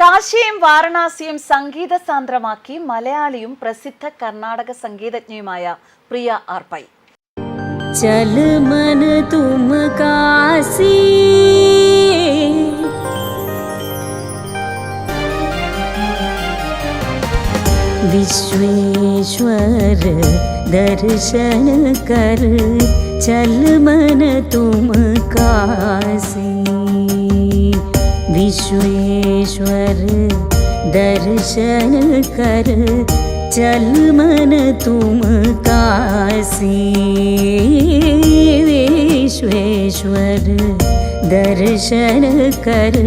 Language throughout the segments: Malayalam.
കാശിയും വാരണാസിയും സംഗീത സാന്ദ്രമാക്കി മലയാളിയും പ്രസിദ്ധ കർണാടക സംഗീതജ്ഞയുമായ പ്രിയ ആർപ്പൈ. ചലമന തും കാശി വിശ്വേശ്വര ദർശന കർ ചലമന തും കാശി विश्वेश्वर दर्शन कर चल मन तुम काशी विश्वेश्वर दर्शन कर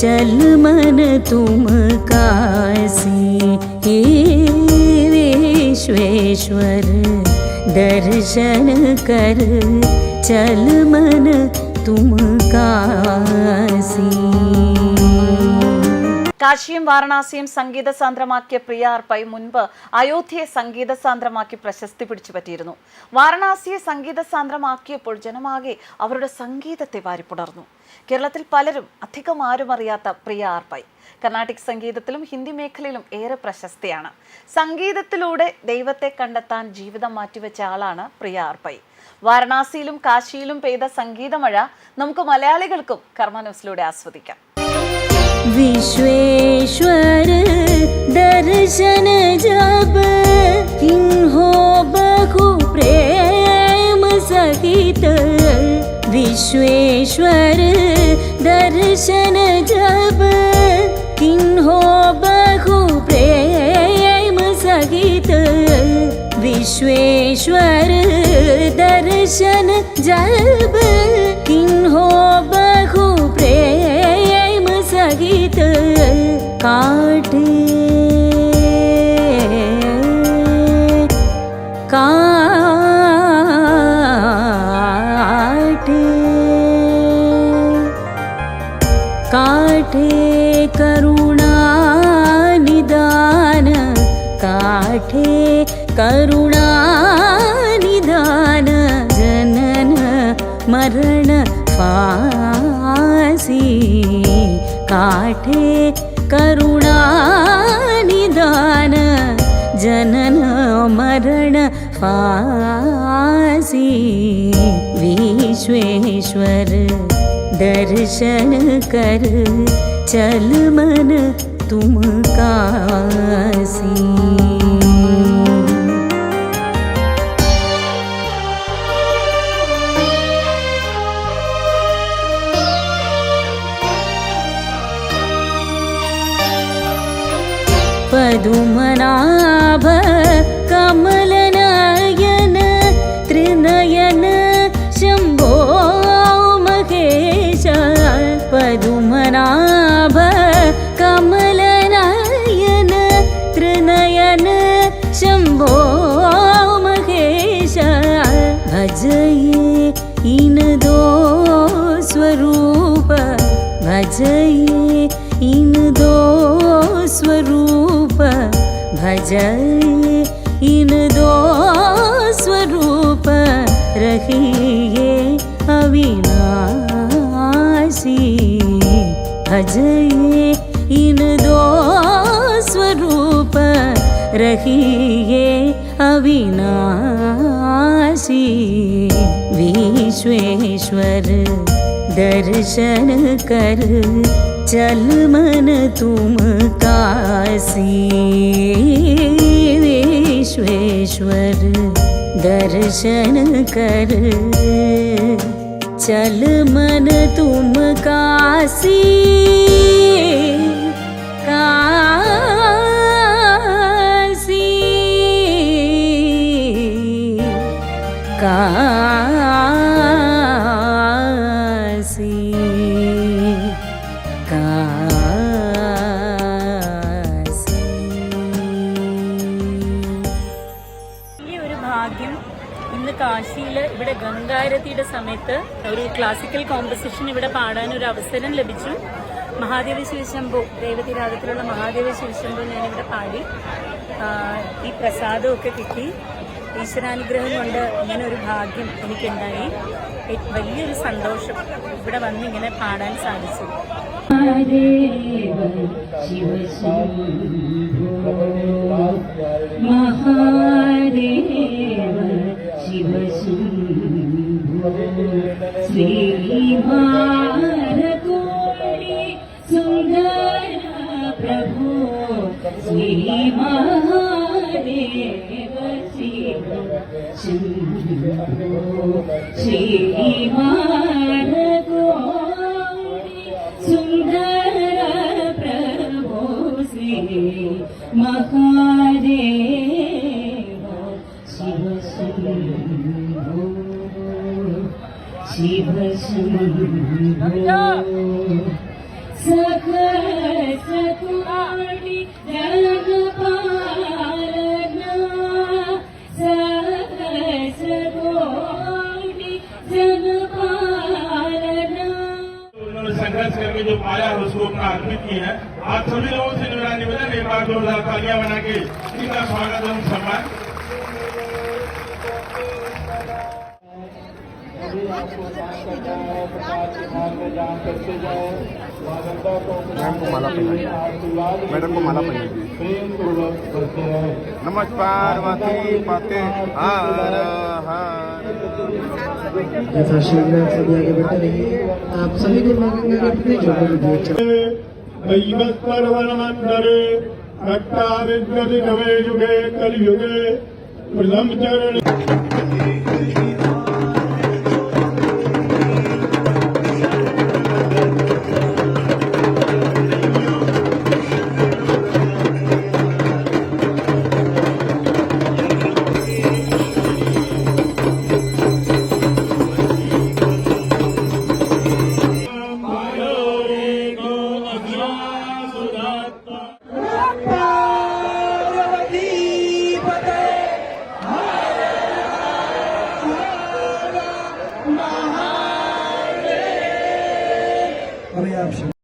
चल मन तुम काशी हे विश्वेश्वर दर्शन कर चल मन तुम काशी കാശിയും വാരണാസിയും സംഗീത സാന്ദ്രമാക്കിയ പ്രിയ ആർപ്പായി മുൻപ് അയോധ്യയെ സംഗീത സാന്ദ്രമാക്കി പ്രശസ്തി പിടിച്ചു പറ്റിയിരുന്നു. വാരണാസിയെ സംഗീത സാന്ദ്രമാക്കിയപ്പോൾ ജനമാകെ അവരുടെ സംഗീതത്തെ വാരിപ്പുണർന്നു. കേരളത്തിൽ പലരും അധികം ആരും അറിയാത്ത പ്രിയ ആർപ്പായി കർണാട്ടിക് സംഗീതത്തിലും ഹിന്ദി മേഖലയിലും ഏറെ പ്രശസ്തിയാണ്. സംഗീതത്തിലൂടെ ദൈവത്തെ കണ്ടെത്താൻ ജീവിതം മാറ്റിവെച്ച ആളാണ് പ്രിയ ആർപ്പായി വാരണാസിയിലും കാശിയിലും പെയ്ത സംഗീതമഴ നമുക്ക് മലയാളികൾക്കും കർമ്മ ന്യൂസിലൂടെ ആസ്വദിക്കാം. विश्वेश्वर दर्शन जब किन्हो बहु प्रेम सहित विश्वेश्वर दर्शन जब किन्हो बहु प्रेम सहित विश्वेश्वर दर्शन जब किन्हो കാട് കരുണ നിദാന കരുണാനിദാന കരുണ നിദാന ജനന മരണ ഫാസി. കാട്ടേ फासी काठे करुणा निदान जनन मरण फासी। विश्वेश्वर दर्शन कर चल मन तुम काशी पदुमनाभ कमलनयन त्रिनयन शम्भो महेश पदुमनाभ कमलनयन त्रिनयन शम्भो महेश भजये इनदो स्वरूप भजये इनदो स्वरूप भजये इनदो स्वरूप रहिए अविनाशी। भजये इनदो स्वरूप रहिए अविनाशी। विश्वेश्वर दर्शन कर चल मन तुम काशी विश्वेश्वर दर्शन कर। चल मन तुम काशी കാശിയിൽ ഇവിടെ ഗംഗാരതിയുടെ സമയത്ത് ഒരു ക്ലാസിക്കൽ കോമ്പസിഷൻ ഇവിടെ പാടാൻ ഒരു അവസരം ലഭിച്ചു. മഹാദേവ ശിവശംഭു ദേവതീരാഗത്തിലുള്ള മഹാദേവ ശിവശംഭു ഞാനിവിടെ പാടി. ഈ പ്രസാദമൊക്കെ കിട്ടി. ഈശ്വരാനുഗ്രഹം കൊണ്ട് ഇങ്ങനെ ഒരു ഭാഗ്യം എനിക്കുണ്ടായി. വലിയൊരു സന്തോഷം ഇവിടെ വന്ന് ഇങ്ങനെ പാടാൻ സാധിച്ചു. മഹാ ചന്ദോ ശ്രീമാനഗോരി സുന്ദര പ്രഭോ ശ്രീ മഹാദേവ ശിവ ശംഭോ ശിവ ശംഭോ आप सभी लोगों से मेरा निवेदन एक बार जोरदार तालियाँ बना के इनका स्वागत एवं सम्मान। मैम को माला पहनाइए। मैडम को माला पहनाइए। नमः पार्वती पते हर हर। आप सभी आगे बढ़ते रहिए। आप सभी को मांगेंगे कि अपने जोड़ों में દૈવસ્તરવનાંતરે અટ્ટાવિદ્યતિ નવે યુગે કલયુગે પ્રથમ ચરણ പറയാം